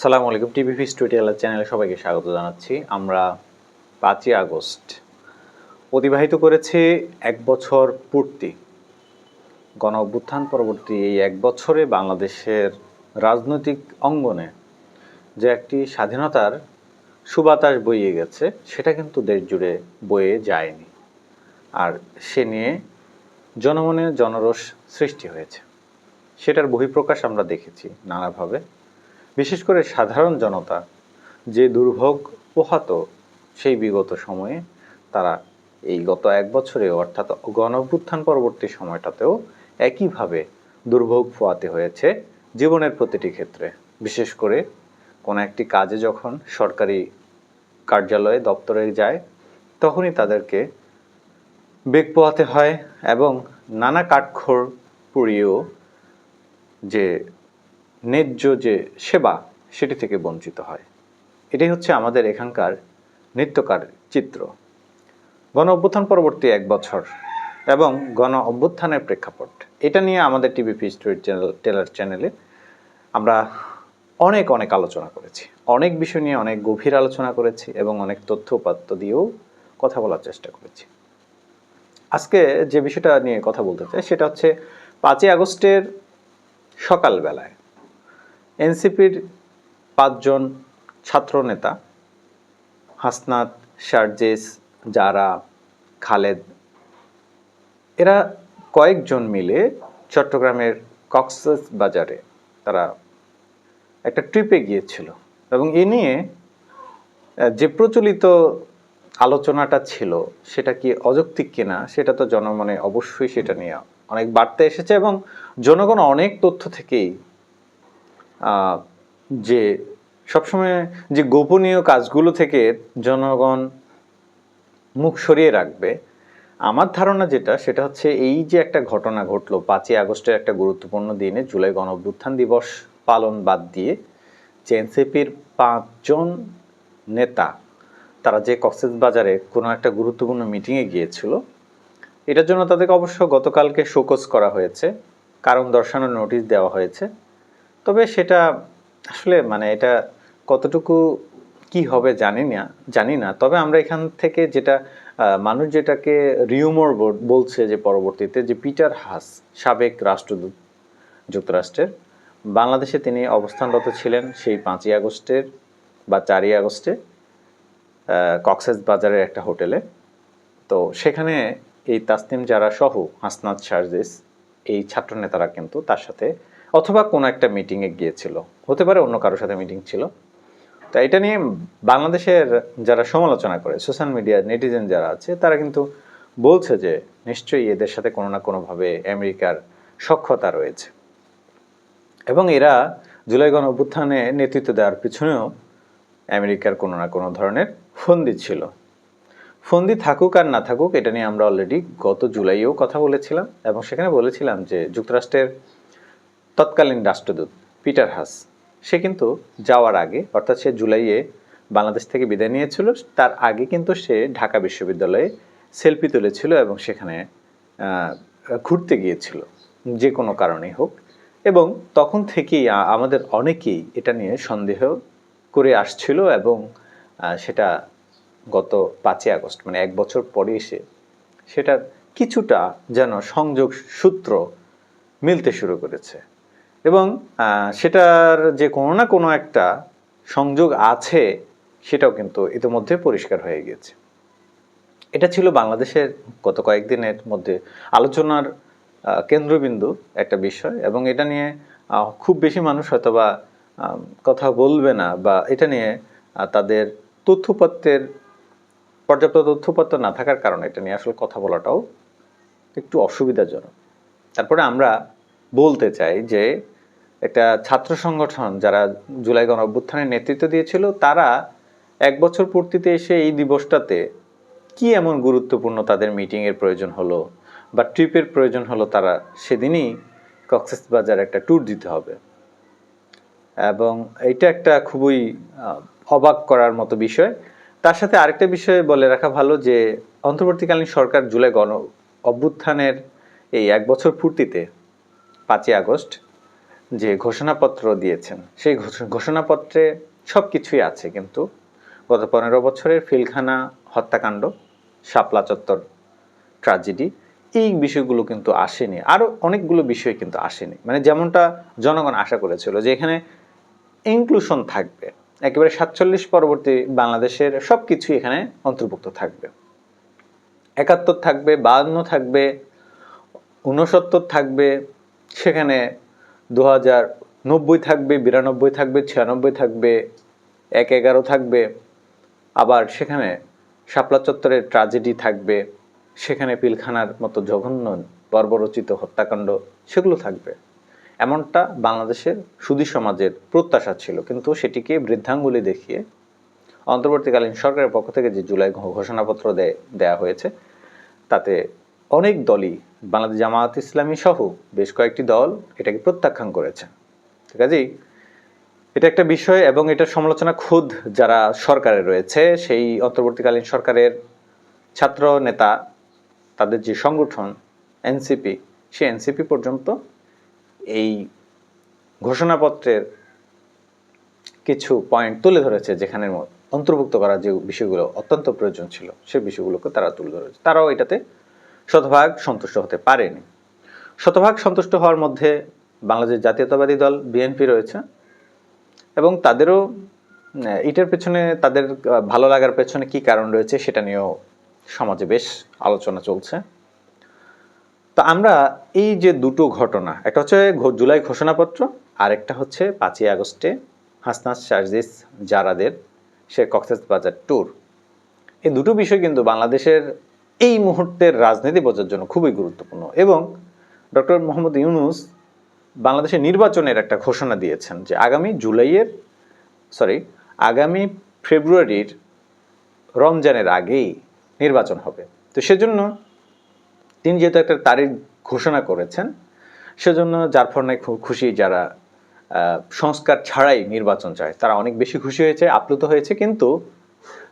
আসসালামু আলাইকুম টিভিপি স্টুডিয়াল চ্যানেলে সবাইকে স্বাগত জানাচ্ছি। আমরা পাঁচই আগস্ট অতিবাহিত করেছি এক বছর পূর্তি। গণ অভ্যুত্থান পরবর্তী এই এক বছরে বাংলাদেশের রাজনৈতিক অঙ্গনে যে একটি স্বাধীনতার সুবাতাস বইয়ে গেছে, সেটা কিন্তু দেশ জুড়ে বয়ে যায়নি। আর সে নিয়ে জনমনে জনরোষ সৃষ্টি হয়েছে। সেটার বহিঃপ্রকাশ আমরা দেখেছি নানাভাবে। বিশেষ করে সাধারণ জনতা যে দুর্ভোগ পোহাত সেই বিগত সময়ে তারা এই গত এক বছরে অর্থাৎ গণভ্যুত্থান পরবর্তী সময়টাতেও একইভাবে দুর্ভোগ পোয়াতে হয়েছে জীবনের প্রতিটি ক্ষেত্রে। বিশেষ করে কোনো একটি কাজে যখন সরকারি কার্যালয়ে দপ্তরে যায়, তখনই তাদেরকে বেগ পোহাতে হয় এবং নানা কাঠখড় পুড়িয়েও যে ন্যায্য যে সেবা, সেটি থেকে বঞ্চিত হয়। এটাই হচ্ছে আমাদের এখানকার নিত্যকার চিত্র। গণ অভ্যুত্থান পরবর্তী এক বছর এবং গণ অভ্যুত্থানের প্রেক্ষাপট। এটা নিয়ে আমাদের টিভি ফি স্টোরি চ্যানেল, টেলার চ্যানেলে আমরা অনেক অনেক আলোচনা করেছি। অনেক বিষয় নিয়ে অনেক গভীর আলোচনা করেছি এবং অনেক তথ্য উপাত্ত দিয়েও কথা বলার চেষ্টা করেছি। আজকে যে বিষয়টা নিয়ে কথা বলতে চাই, সেটা হচ্ছে পাঁচই আগস্টের সকালবেলায় এনসিপির পাঁচজন ছাত্রনেতা হাসনাত, শারজেস, জারা, খালেদ, এরা কয়েকজন মিলে চট্টগ্রামের কক্সেস বাজারে তারা একটা ট্রিপে গিয়েছিল এবং এ নিয়ে যে প্রচলিত আলোচনাটা ছিল সেটা কি অযৌক্তিক কিনা সেটা তো জনমনে অবশ্যই সেটা নিয়ে অনেক বার্তা এসেছে এবং জনগণ অনেক তথ্য থেকেই যে সবসময় যে গোপনীয় কাজগুলো থেকে জনগণ মুখ সরিয়ে রাখবে, আমার ধারণা যেটা, সেটা হচ্ছে এই যে একটা ঘটনা ঘটলো পাঁচই আগস্টের একটা গুরুত্বপূর্ণ দিনে, জুলাই গণ অভ্যুত্থান দিবস পালন বাদ দিয়ে যে এনসিপির পাঁচজন নেতা, তারা যে কক্সেস বাজারে কোনো একটা গুরুত্বপূর্ণ মিটিংয়ে গিয়েছিল, এটার জন্য তাদেরকে অবশ্য গতকালকে শোকজ করা হয়েছে, কারণ দর্শানোর নোটিশ দেওয়া হয়েছে। তবে সেটা আসলে মানে এটা কতটুকু কি হবে জানি না জানি না। তবে আমরা এখান থেকে যেটা মানুষ যেটাকে রিউমর বলছে যে পরবর্তীতে যে পিটার হাস, সাবেক রাষ্ট্রদূত যুক্তরাষ্ট্রের, বাংলাদেশে তিনি অবস্থানরত ছিলেন সেই পাঁচই আগস্টের বা চারই আগস্টে কক্সেস বাজারের একটা হোটেলে। তো সেখানে এই তাসনিম যারা সহ হাসনাত শারজিস এই ছাত্র নেতারা কিন্তু তার সাথে অথবা কোনো একটা মিটিংয়ে গিয়েছিল। হতে পারে অন্য কারোর সাথে মিটিং ছিল। তো এটা নিয়ে বাংলাদেশের যারা সমালোচনা করে সোশ্যাল মিডিয়া নেটিজেন যারা আছে, তারা কিন্তু বলছে যে নিশ্চয়ই এদের সাথে কোনো না কোনোভাবে আমেরিকার সক্ষতা রয়েছে। এবং এরা জুলাই গণ অভ্যুত্থানে নেতৃত্ব দেওয়ার পিছনেও আমেরিকার কোনো না কোনো ধরনের ফন্দি ছিল। ফন্দি থাকুক আর না থাকুক, এটা নিয়ে আমরা অলরেডি গত জুলাইয়েও কথা বলেছিলাম এবং সেখানে বলেছিলাম যে যুক্তরাষ্ট্রের তৎকালীন রাষ্ট্রদূত পিটার হাস। সে কিন্তু যাওয়ার আগে, অর্থাৎ সে জুলাইয়ে বাংলাদেশ থেকে বিদায় নিয়েছিল, তার আগে কিন্তু সে ঢাকা বিশ্ববিদ্যালয়ে সেলফি তুলেছিল এবং সেখানে ঘুরতে গিয়েছিল, যে কোনো কারণেই হোক। এবং তখন থেকেই আমাদের অনেকেই এটা নিয়ে সন্দেহ করে আসছিল এবং সেটা গত পাঁচই আগস্ট মানে এক বছর পরে এসে সেটার কিছুটা যেন সংযোগ সূত্র মিলতে শুরু করেছে। এবং সেটার যে কোনো না কোনো একটা সংযোগ আছে সেটাও কিন্তু ইতিমধ্যে পরিষ্কার হয়ে গিয়েছে। এটা ছিল বাংলাদেশের গত কয়েকদিনের মধ্যে আলোচনার কেন্দ্রবিন্দু একটা বিষয় এবং এটা নিয়ে খুব বেশি মানুষ হয়তোবা আহ, কথা বলবে না বা এটা নিয়ে তাদের তথ্যপত্রের পর্যাপ্ত তথ্যপত্র না থাকার কারণে এটা নিয়ে আসলে কথা বলাটাও একটু অসুবিধাজনক। তারপরে আমরা বলতে চাই যে একটা ছাত্র সংগঠন যারা জুলাই গণ অভ্যুত্থানের নেতৃত্ব দিয়েছিল, তারা এক বছর পূর্তিতে এসে এই দিবসটাতে কি এমন গুরুত্বপূর্ণ তাদের মিটিংয়ের প্রয়োজন হলো বা ট্রিপের প্রয়োজন হলো, তারা সেদিনই কক্সেস বাজার একটা ট্যুর দিতে হবে। এবং এটা একটা খুবই অবাক করার মতো বিষয়। তার সাথে আরেকটা বিষয় বলে রাখা ভালো যে, অন্তর্বর্তীকালীন সরকার জুলাই গণ অভ্যুত্থানের এই এক বছর পূর্তিতে পাঁচই আগস্ট যে ঘোষণাপত্র দিয়েছেন, সেই ঘোষণাপত্রে সব কিছুই আছে কিন্তু। গত পনেরো বছরের ফিলখানা হত্যাকাণ্ড, শাপলা চত্বর ট্রাজেডি এই বিষয়গুলো কিন্তু আসেনি। আরও অনেকগুলো বিষয় কিন্তু আসেনি। মানে যেমনটা জনগণ আশা করেছিল যে এখানে ইনক্লুশন থাকবে। একেবারে সাতচল্লিশ পরবর্তী বাংলাদেশের সব কিছুই এখানে অন্তর্ভুক্ত থাকবে। একাত্তর থাকবে বাহান্ন থাকবে, ঊনসত্তর থাকবে, সেখানে দু হাজার নব্বই থাকবে, বিরানব্বই থাকবে, ছিয়ানব্বই থাকবে, এক এগারো থাকবে। আবার সেখানে শাপলা চত্বরের ট্রাজেডি থাকবে। সেখানে পিলখানার মতো জঘন্য, বর্বরচিত হত্যাকাণ্ড, সেগুলো থাকবে। এমনটা বাংলাদেশের সুদী সমাজের প্রত্যাশা ছিল, কিন্তু সেটিকে বৃদ্ধাঙ্গুলি দেখিয়ে অন্তর্বর্তীকালীন সরকারের পক্ষ থেকে যে জুলাই ঘোষণাপত্র দেয়া হয়েছে, তাতে অনেক দলই বাংলাদেশ জামায়াত ইসলামী সহ বেশ কয়েকটি দল এটাকে প্রত্যাখ্যান করেছে। ঠিক আছে? এটা একটা বিষয় এবং এটার সমালোচনা খুদ যারা সরকারে রয়েছে, সেই অন্তর্বর্তীকালীন সরকারের ছাত্র নেতা, তাদের যে সংগঠন এনসিপি, সেই এনসিপি পর্যন্ত এই ঘোষণাপত্রের কিছু পয়েন্ট তুলে ধরেছে যেখানে ম- অন্তর্ভুক্ত করা যে বিষয়গুলো অত্যন্ত প্রয়োজন ছিল, সে বিষয়গুলোকে তারা তুলে ধরেছে। তারাও এটাতে শতভাগ সন্তুষ্ট হতে পারেনি। শতভাগ সন্তুষ্ট হওয়ার মধ্যে বাংলাদেশ জাতীয়তাবাদী দল, বিএনপি রয়েছে এবং তাদেরও এটার পেছনে তাদের ভালো লাগার পেছনে কি কারণ রয়েছে সেটা নিয়েও সমাজে বেশ আলোচনা চলছে। তো আমরা এই যে দুটো ঘটনা, একটা হচ্ছে জুলাই ঘোষণাপত্র আর একটা হচ্ছে পাঁচই আগস্টে হাসনাস শারজিস জারাদের সে কক্সেস বাজার ট্যুর এই দুটো বিষয় কিন্তু বাংলাদেশের এই মুহূর্তের রাজনীতি বোঝার জন্য খুবই গুরুত্বপূর্ণ এবং ডক্টর মোহাম্মদ ইউনুস বাংলাদেশের নির্বাচনের একটা ঘোষণা দিয়েছেন যে আগামী জুলাইয়ের সরি আগামী ফেব্রুয়ারির রমজানের আগেই নির্বাচন হবে। তো সেজন্য তিনি যেহেতু একটা তারিখ ঘোষণা করেছেন, সেজন্য যার ফলে খুশি যারা সংস্কার ছাড়াই নির্বাচন চায়, তারা অনেক বেশি খুশি হয়েছে, আপ্লুত হয়েছে, কিন্তু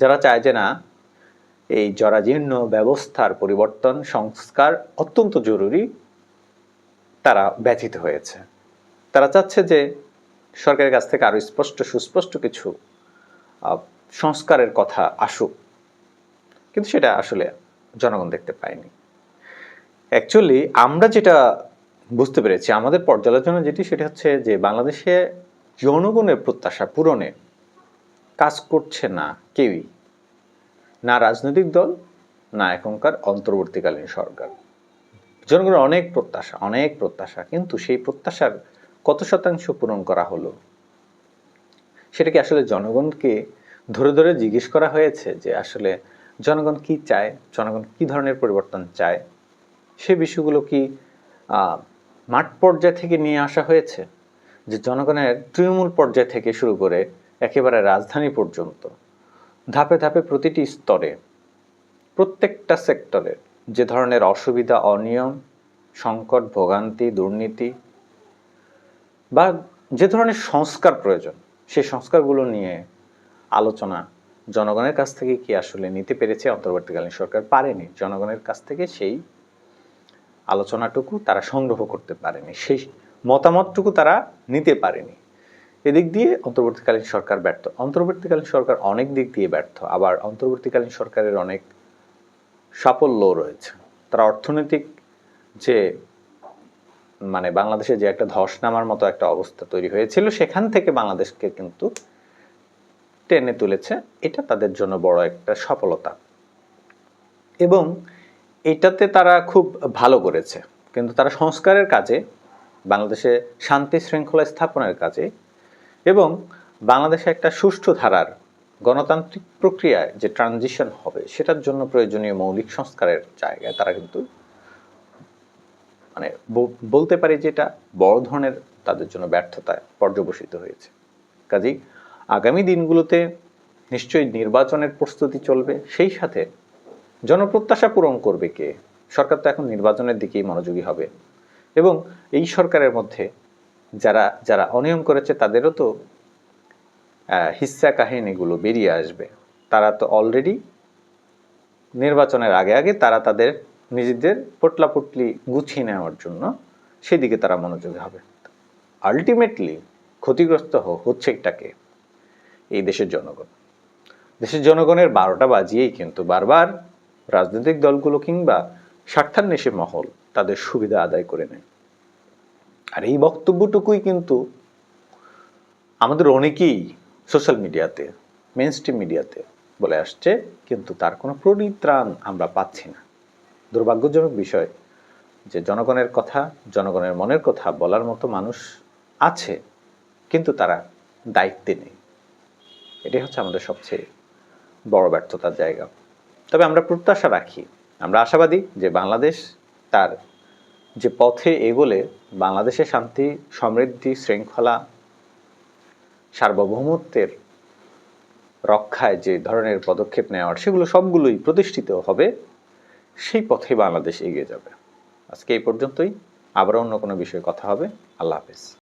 যারা চায় যে না এই জরাজীর্ণ ব্যবস্থার পরিবর্তন, সংস্কার অত্যন্ত জরুরি, তারা ব্যথিত হয়েছে। তারা চাচ্ছে যে সরকারের কাছ থেকে আরও স্পষ্ট, সুস্পষ্ট কিছু সংস্কারের কথা আসুক। কিন্তু সেটা আসলে জনগণ দেখতে পায়নি। অ্যাকচুয়ালি আমরা যেটা বুঝতে পেরেছি, আমাদের পর্যালোচনা যেটি, সেটা হচ্ছে যে বাংলাদেশে জনগণের প্রত্যাশা পূরণে কাজ করছে না কেউই। রাজনৈতিক দল, না এখনকার অন্তর্বর্তীকালীন সরকার। জনগণের অনেক প্রত্যাশা অনেক প্রত্যাশা, কিন্তু সেই প্রত্যাশার কত শতাংশ পূরণ করা হলো? সেটা কি আসলে জনগণকে ধরে ধরে জিজ্ঞেস করা হয়েছে যে আসলে জনগণ কি চায়, জনগণ কি ধরনের পরিবর্তন চায়? সে বিষয়গুলো কি মাঠ পর্যায় থেকে নিয়ে আসা হয়েছে? যে জনগণের তৃণমূল পর্যায় থেকে শুরু করে একেবারে রাজধানী পর্যন্ত ধাপে ধাপে প্রতিটি স্তরে, প্রত্যেকটা সেক্টরের যে ধরনের অসুবিধা, অনিয়ম, সংকট, ভোগান্তি, দুর্নীতি বা যে ধরনের সংস্কার প্রয়োজন, সেই সংস্কারগুলো নিয়ে আলোচনা জনগণের কাছ থেকে কি আসলে নিতে পেরেছে? অন্তর্বর্তীকালীন সরকার পারেনি। জনগণের কাছ থেকে সেই আলোচনাটুকু তারা সংগ্রহ করতে পারেনি। সেই মতামতটুকু তারা নিতে পারেনি। এদিক দিয়ে অন্তর্বর্তীকালীন সরকার ব্যর্থ। অন্তর্বর্তীকালীন সরকার অনেক দিক দিয়ে ব্যর্থ, আবার অন্তর্বর্তীকালীন সরকারের অনেক সাফল্য রয়েছে। তারা অর্থনৈতিক যে মানে বাংলাদেশে যে একটা ধস নামার মতো একটা অবস্থা তৈরি হয়েছিল, সেখান থেকে বাংলাদেশকে কিন্তু টেনে তুলেছে। এটা তাদের জন্য বড় একটা সফলতা। এবং এটাতে তারা খুব ভালো করেছে। কিন্তু তারা সংস্কারের কাজে, বাংলাদেশে শান্তি শৃঙ্খলা স্থাপনের কাজে এবং বাংলাদেশে একটা সুষ্ঠু ধারার গণতান্ত্রিক প্রক্রিয়ায় যে ট্রানজিশন হবে, সেটার জন্য প্রয়োজনীয় মৌলিক সংস্কারের জায়গায় তারা কিন্তু মানে বলতে পারি যে এটা বড় ধরনের তাদের জন্য ব্যর্থতায় পর্যবসিত হয়েছে। কাজেই আগামী দিনগুলোতে নিশ্চয়ই নির্বাচনের প্রস্তুতি চলবে, সেই সাথে জনপ্রত্যাশা পূরণ করবে কে? সরকার তো এখন নির্বাচনের দিকেই মনোযোগী হবে। এবং এই সরকারের মধ্যে যারা যারা অনিয়ম করেছে তাদেরও তো হিস্সা কাহিনীগুলো বেরিয়ে আসবে। তারা তো অলরেডি নির্বাচনের আগে আগে তারা তাদের নিজেদের পোটলাপুটলি গুছিয়ে নেওয়ার জন্য সেদিকে তারা মনোযোগী হবে। আলটিমেটলি ক্ষতিগ্রস্ত হচ্ছে এটাকে এই দেশের জনগণ। দেশের জনগণের বারোটা বাজিয়েই কিন্তু বারবার রাজনৈতিক দলগুলো কিংবা স্বার্থান্বেষী মহল তাদের সুবিধা আদায় করে নেয়। আর এই বক্তব্যটুকুই কিন্তু আমাদের অনেকেই সোশ্যাল মিডিয়াতে মেন মিডিয়াতে বলে আসছে, কিন্তু তার কোনো পরিত্রাণ আমরা পাচ্ছি না। দুর্ভাগ্যজনক বিষয় যে জনগণের কথা, জনগণের মনের কথা বলার মতো মানুষ আছে, কিন্তু তারা দায়িত্বে নেই। এটাই হচ্ছে আমাদের সবচেয়ে বড় ব্যর্থতার জায়গা। তবে আমরা প্রত্যাশা রাখি, আমরা আশাবাদী যে বাংলাদেশ তার যে পথে এগোলে বাংলাদেশে শান্তি, সমৃদ্ধি, শৃঙ্খলা, সার্বভৌমত্বের রক্ষায় যে ধরনের পদক্ষেপ নেওয়ার সেগুলো সবগুলোই প্রতিষ্ঠিত হবে, সেই পথে বাংলাদেশ এগিয়ে যাবে। আজকে এই পর্যন্তই। আবার অন্য কোনো বিষয়ে কথা হবে। আল্লাহ হাফেজ।